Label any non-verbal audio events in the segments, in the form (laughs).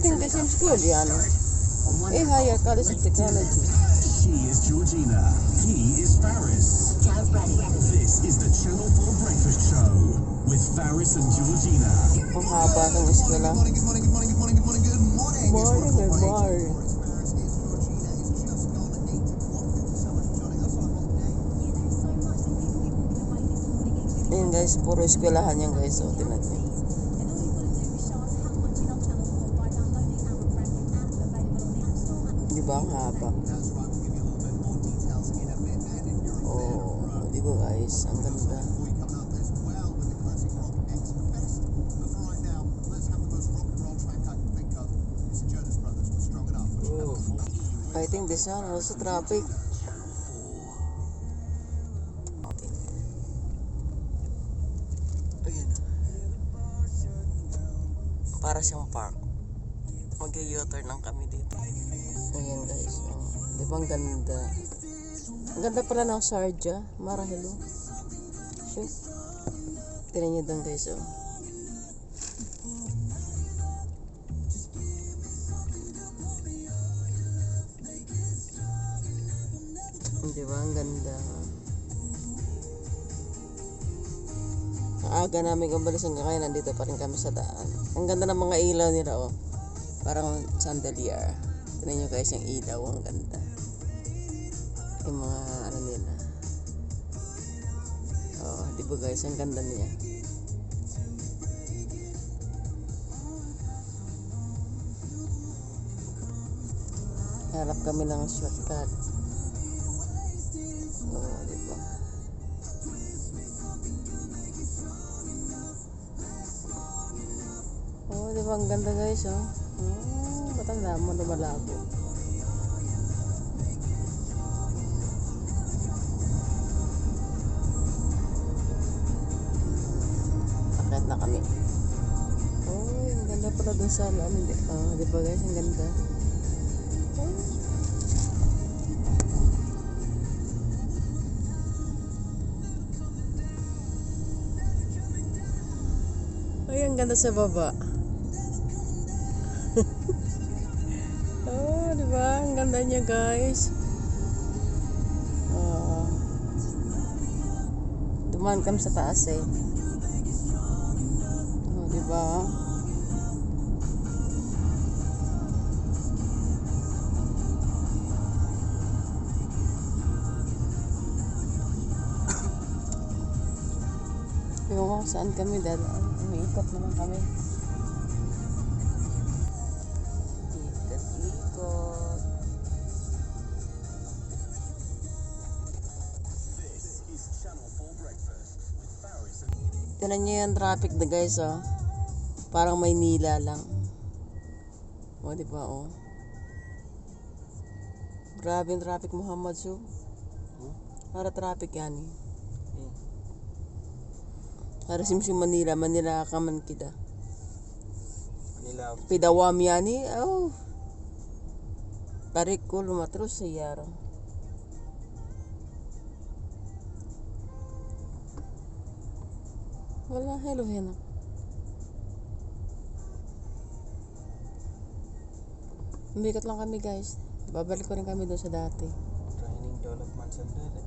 Are you ready I think to the same school yan. One Eh, higher college of technology. She is Georgina. He is Faris. Get ready. This is the Channel 4 Breakfast Show with Faris and Georgina. Ang haba ng eskwela. Good morning, good morning, good morning, good morning, good morning, good morning. It's Morning, good 104.8. morning. It's Paris, it's Georgina. It's just gone 8 o'clock. Thank you so much for joining us on a hot day. Ayan guys, puro eskwelahan yan guys. O, tinan nyo. Brothers with Strong Enough. Which oh. I think this one also traffic. Para siyang park. Mag-u-turn lang kami dito. Ayan guys. Oh. Di ba ang ganda? Ang ganda pala ng Sharjah. Marahilo. Shoot. Tinan nyo doon guys. Oh. Di ba? Ang ganda. Aga namin umalis hanggang ngayon, nandito pa rin kami sa daan. Ang ganda ng mga ilaw nila, oh. Parang chandelier. Tignan nyo guys, yung ilaw, ang ganda. Yung mga, ano nila. Oh, di ba guys, ang ganda niya. Harap kami ng shortcut. Oh, di ba? Ang ganda guys, oh. Oh, ba't ang damo kami. Oh, ang ganda pala dun sa ano, di, oh, di ba guys, ang ganda. Oh. Ay, ang ganda sa baba. oh, (laughs) di ba? Ang ganda niya, guys. Oh. Dumaan kami sa taas eh. Ba? (coughs) Ewan ko saan kami dadaan. Umiikot naman kami. Ikot-ikot. This is Channel 4 Breakfast with Faris and Tinan nyo yung traffic na guys, oh. Parang may nila lang. O, di ba, oh. Grabe yung traffic, Muhammad, so. Para traffic yan, eh. Para simsim Manila, Manila ka man kita. Manila Pidawam yan, eh. Oh. Tarik ko, lumatros sa yaro. Wala, hello, hello. Umikat lang kami guys. Babalik ko rin kami doon sa dati. Training Development Center eh.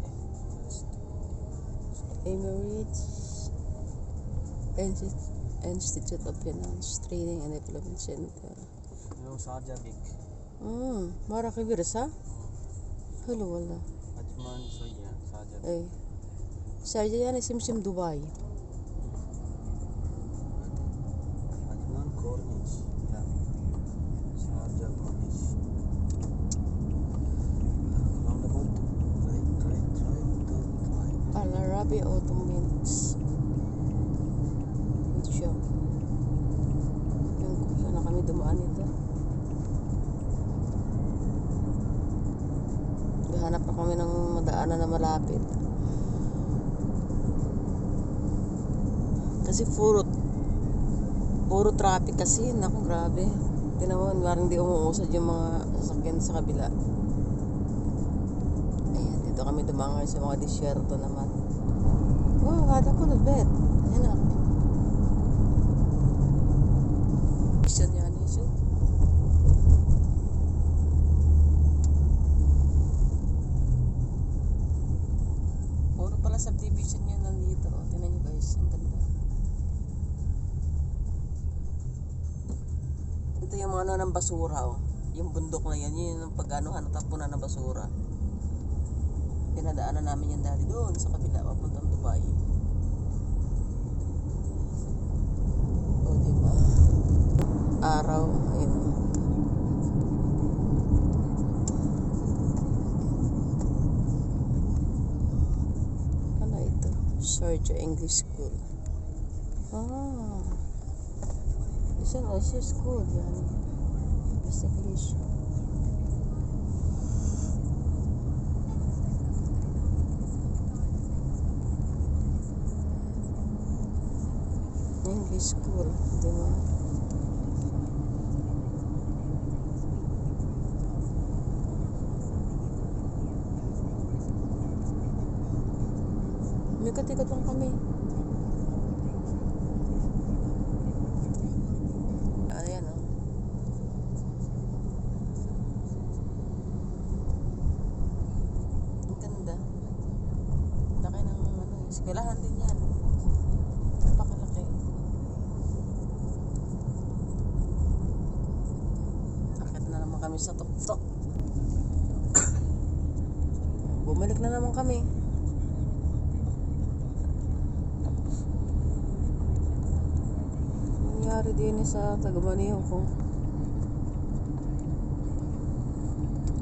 Emirates Insti- Institute of Finance Training and Development Center. Yung Sharjah gig. Hmm, mara ka birsa? Hello, wala. Ajman Soya, Sharjah. Eh, Sarja yan, Simsim Dubai. Grabe, auto mints. Good shop. Yung kung saan na kami dumaan nito. Hanap na kami ng madaanan na malapit. Kasi puro puro traffic kasi. Naku, grabe. Tinan mo, parang hindi umuusad yung mga sasakyan sa kabila. Ayan, dito kami dumangar sa mga disyerto naman. Ko na bet. Ayan na. Mission yan, Isu. Puro pala subdivision yan nandito. Tingnan nyo guys, ang ganda. Ito yung ano ng basura oh. Yung bundok na yan, yun yung pag-anuhan, natapunan ng basura. Dinadaanan namin yan dati doon sa kabila, papuntang Dubai. O, diba? Araw, ayun. Ano ito? Sergio English School. Ah. Isa na siya school yan. English. English school, di ba? Mikat-ikat lang kami. Ayan oh. Ang ganda. Laki ng ano, eskwelahan din yan. Napakalaki. Akit na naman kami sa tuktok. (coughs) Bumalik na naman kami. nangyari din eh sa tagamaniho ko.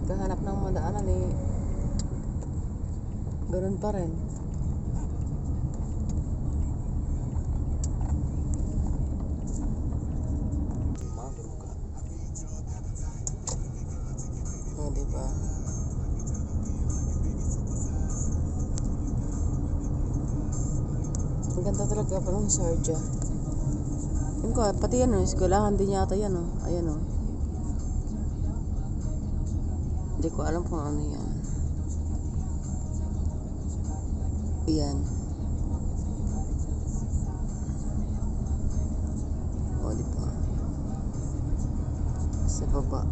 Kahanap ng madaanan eh. Ganun pa rin. Ang talaga pa ng Sarja. Yun ko, pati yan o, eskwelahan din yata yan o. Ayan o. Hindi ko alam kung ano yan. Yan. O, di ba? Sa baba.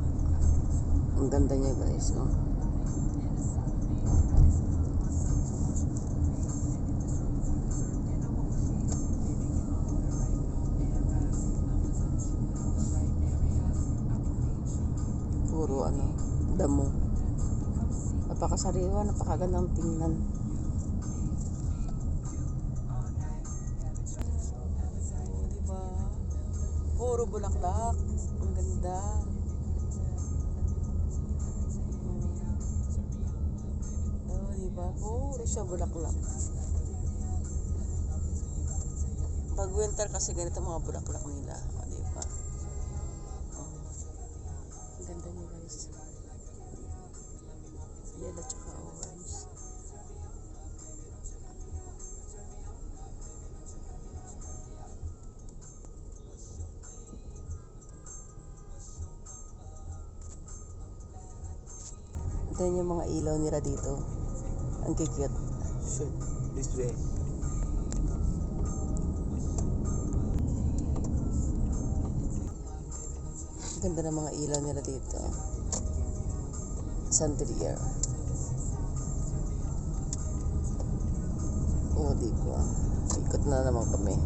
Ang ganda niya guys, oh. Damo. Napakasariwa, napakagandang tingnan. Diba? Puro bulaklak. Ang ganda. Oh, diba? Puro siya bulaklak. Pag winter kasi ganito mga bulaklak nila. Ito yung mga ilaw nila dito. Ang kikit. Shit. This way. Ganda ng mga ilaw nila dito. Chandelier. Oo, di ba? Ikot na naman kami.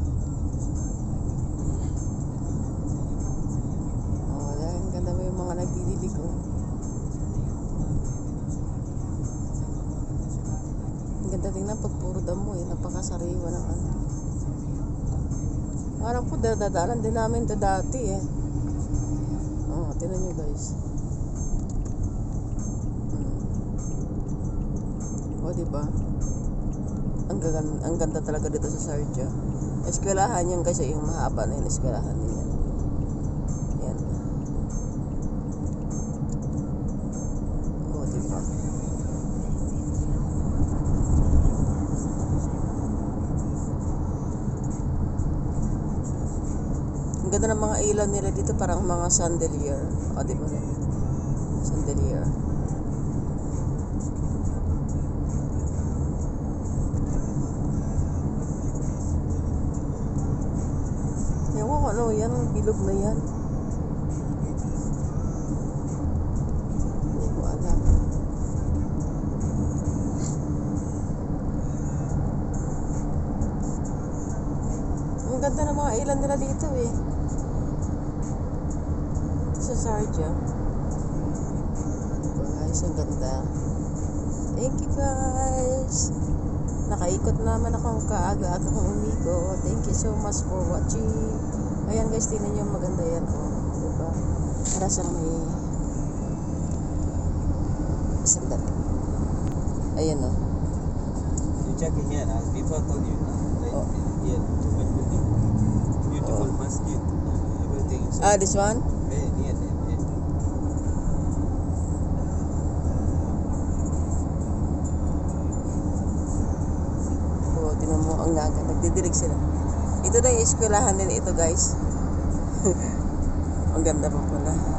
Oo, oh, ang ganda mo yung mga nagdidilig oh. Napakasariwa ng ano. Parang po dadaanan din namin to dati eh. Oh, tinan nyo guys. Hmm. O, di ba? Ang ang ganda talaga dito sa Sarja. Eskwelahan yun kasi yung mahaba na yung eskwelahan niya. Ganda ng mga ilaw nila dito parang mga chandelier. O, di ba? Chandelier. Ewan ko ano yan, bilog na yan. Guys, ang ganda. Thank you guys. Nakaikot naman ako kaaga-aga kong umigo. Thank you so much for watching. Ayan guys, tingnan nyo maganda yan. Oh, diba? Para sa may... Sandali. Ayan oh. You check here, as before told you, uh, like Oh. here. Beautiful Oh. masjid, uh, everything is Ah, this one? Nagdidilig sila. Ito na yung eskwelahan nila ito guys. (laughs) ang ganda pa pala.